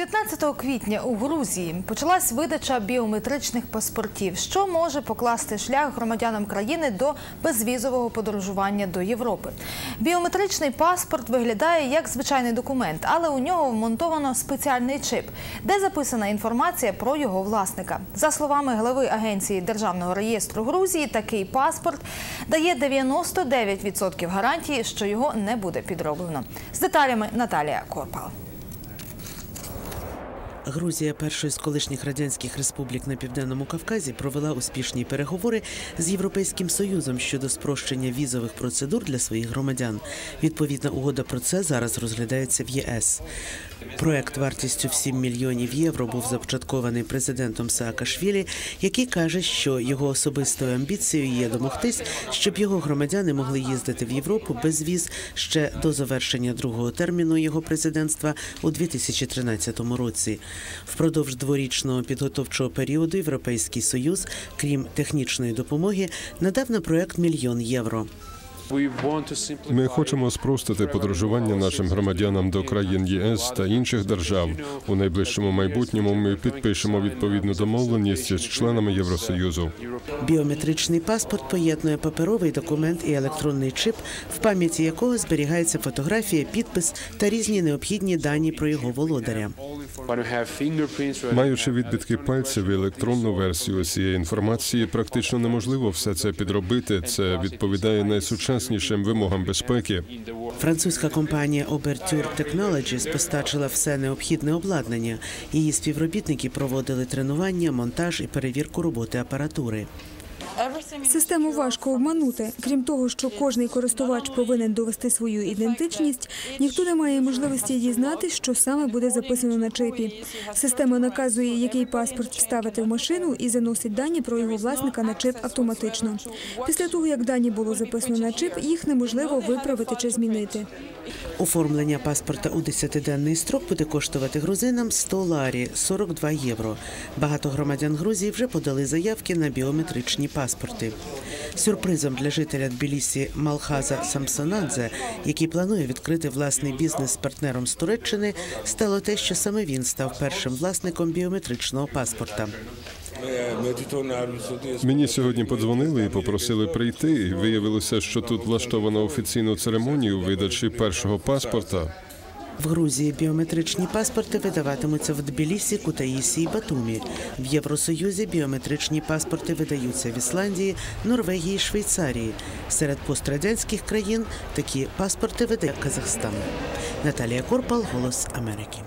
15 квітня у Грузії почалась видача біометричних паспортів, що може покласти шлях громадянам країни до безвізового подорожування до Європи. Біометричний паспорт виглядає як звичайний документ, але у нього вмонтовано спеціальний чип, де записана інформація про його власника. За словами глави агенції Державного реєстру Грузії, такий паспорт дає 99% гарантії, що його не буде підроблено. З деталями Наталія Корпал. Грузія, першої з колишніх радянських республік на південному Кавказі, провела успішні переговори з Європейським Союзом щодо спрощення візових процедур для своїх громадян. Відповідна угода про це зараз розглядається в ЄС. Проект вартістю в 7 мільйонів євро був започаткований президентом Саакашвілі, який каже, що його особистою амбіцією є домогтись, щоб його громадяни могли їздити в Європу без віз ще до завершення другого терміну його президентства у 2013 році. Впродовж дворічного підготовчого періоду Європейський Союз, крім технічної допомоги, надав на проект мільйон євро. Ми хочемо спростити подорожування нашим громадянам до країн ЄС та інших держав. У найближчому майбутньому ми підпишемо відповідну домовленість з членами Євросоюзу. Біометричний паспорт поєднує паперовий документ і електронний чип, в пам'яті якого зберігається фотографія, підпис та різні необхідні дані про його володаря. Маючи відбитки пальців і електронну версію цієї інформації, практично неможливо все це підробити. Це відповідає найсучаснішим вимогам безпеки. Французька компанія Oberture Technologies постачила все необхідне обладнання. Її співробітники проводили тренування, монтаж і перевірку роботи апаратури. Систему важко обманути. Крім того, що кожний користувач повинен довести свою ідентичність, ніхто не має можливості дізнатись, що саме буде записано на чипі. Система наказує, який паспорт вставити в машину і заносить дані про його власника на чип автоматично. Після того, як дані було записано на чип, їх неможливо виправити чи змінити. Оформлення паспорта у 10-денний строк буде коштувати грузинам 100 ларі – 42 євро. Багато громадян Грузії вже подали заявки на біометричні паспорти. Сюрпризом для жителя Тбілісі Малхаза Самсонадзе, який планує відкрити власний бізнес з партнером з Туреччини, стало те, що саме він став першим власником біометричного паспорта. Мені сьогодні подзвонили і попросили прийти. Виявилося, що тут влаштовано офіційну церемонію видачі першого паспорта. В Грузії біометричні паспорти видаватимуться в Тбілісі, Кутаїсі і Батумі. В Євросоюзі біометричні паспорти видаються в Ісландії, Норвегії, Швейцарії. Серед пострадянських країн такі паспорти видає Казахстан. Наталія Корпал, Голос Америки.